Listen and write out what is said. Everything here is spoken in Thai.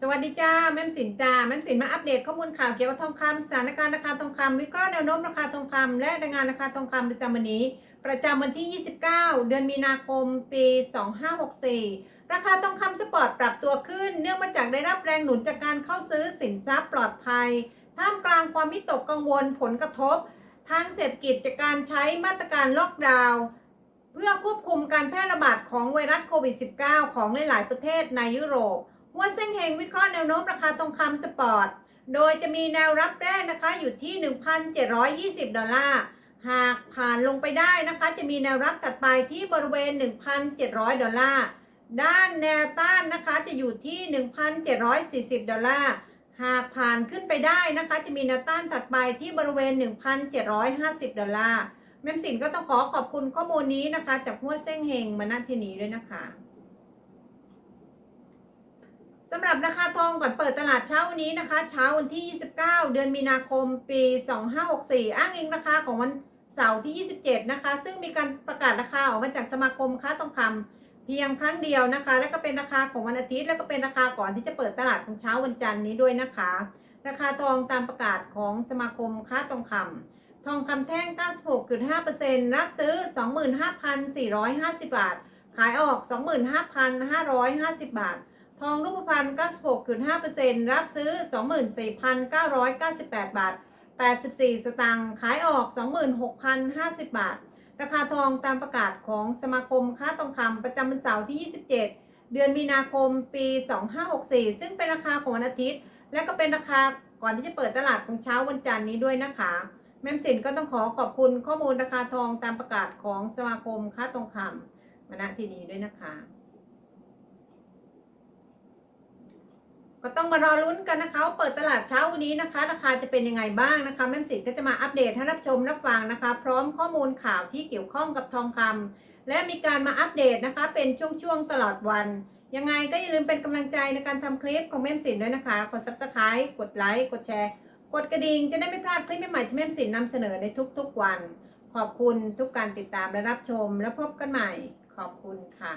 สวัสดีจ้าแม่มสินจ้าแม่มสินมาอัปเดตข้อมูลข่าวเกี่ยวกับทองคำสถานการณ์ราคาทองคำวิเคราะห์แนวโน้มราคาทองคำและรายงานราคาทองคำประจำวันนี้ ประจำวันที่ 29 เดือนมีนาคม ปี 2564 ราคาทองคำสปอร์ตปรับตัวขึ้น เนื่องมาจากได้รับแรงหนุนจากการเข้าซื้อสินทรัพย์ปลอดภัย ท่ามกลางความวิตกกังวลผลกระทบ ทางเศรษฐกิจจากการใช้มาตรการล็อกดาวน์เพื่อควบคุมการแพร่ระบาดของไวรัสโควิด -19 ของหลาย ๆ ประเทศในยุโรป หัวเส้นเฮงวิเคราะห์แนวโน้มราคาทองคำสปอร์ต โดยจะมีแนวรับแรกนะคะอยู่ที่ 1,720 ดอลลาร์ หากผ่านลงไปได้นะคะ จะมีแนวรับถัดไปที่บริเวณ 1,700 ดอลลาร์ ด้านแนวต้านนะคะจะอยู่ที่ 1,740 ดอลลาร์ หากผ่านขึ้นไปได้นะคะ จะมีแนวต้านถัดไปที่บริเวณ 1,750 ดอลลาร์แม่มสินก็ต้องขอขอบคุณข้อมูลนี้นะคะ จากหัวเส้งเฮงมาณที่นี้ด้วยนะคะ สำหรับราคาทองก่อนเปิดตลาดเช้าวันนี้นะคะ เช้าวันที่ 29 เดือนมีนาคมปี 2564 อ้างอิงราคาของวันเสาร์ที่ 27 นะคะ ซึ่งมีการประกาศราคาออกมาจากสมาคมค้าทองคำเพียงครั้งเดียวนะคะ และก็เป็นราคาของวันอาทิตย์ และก็เป็นราคาก่อนที่จะเปิดตลาดของเช้าวันจันทร์นี้ด้วยนะคะ ราคาทองตามประกาศของสมาคมค้าทองคำทองคำแท่ง 96.5%รับซื้อ 25,450 บาท ขายออก 25,550 บาท ทองรูปพรรณ96.5%รับซื้อ 24,998 บาท 84 สตางค์ ขายออก 26,050 บาท ราคาทองตามประกาศของสมาคมค้าทองคำประจำวันเสาร์ที่ 27 เดือนมีนาคมปี 2564 ซึ่งเป็นราคาของวันอาทิตย์ และก็เป็นราคาก่อนที่จะเปิดตลาดของเช้าวันจันทร์นี้ด้วยนะคะ แม่มสินก็ต้องขอขอบคุณข้อมูลราคาทองตามประกาศของสมาคมค้าทองคำมาณที่นี้ด้วยนะคะ ก็ต้องมารอลุ้นกันนะคะว่าเปิดตลาดเช้าวันนี้นะคะ ราคาจะเป็นยังไงบ้างนะคะแม่สินก็จะมาอัปเดตให้รับชมรับฟังนะคะ พร้อมข้อมูลข่าวที่เกี่ยวข้องกับทองคำและมีการมาอัปเดตนะคะ เป็นช่วงๆตลอดวัน ยังไงก็อย่าลืมเป็นกำลังใจในการทำคลิปของแม่สินด้วยนะคะกด subscribe กดไลค์กดแชร์กดกระดิ่งจะได้ไม่พลาดคลิปใหม่ๆที่แม่สินนำเสนอในทุกๆวัน ขอบคุณทุกการติดตามและรับชม แล้วพบกันใหม่ขอบคุณค่ะ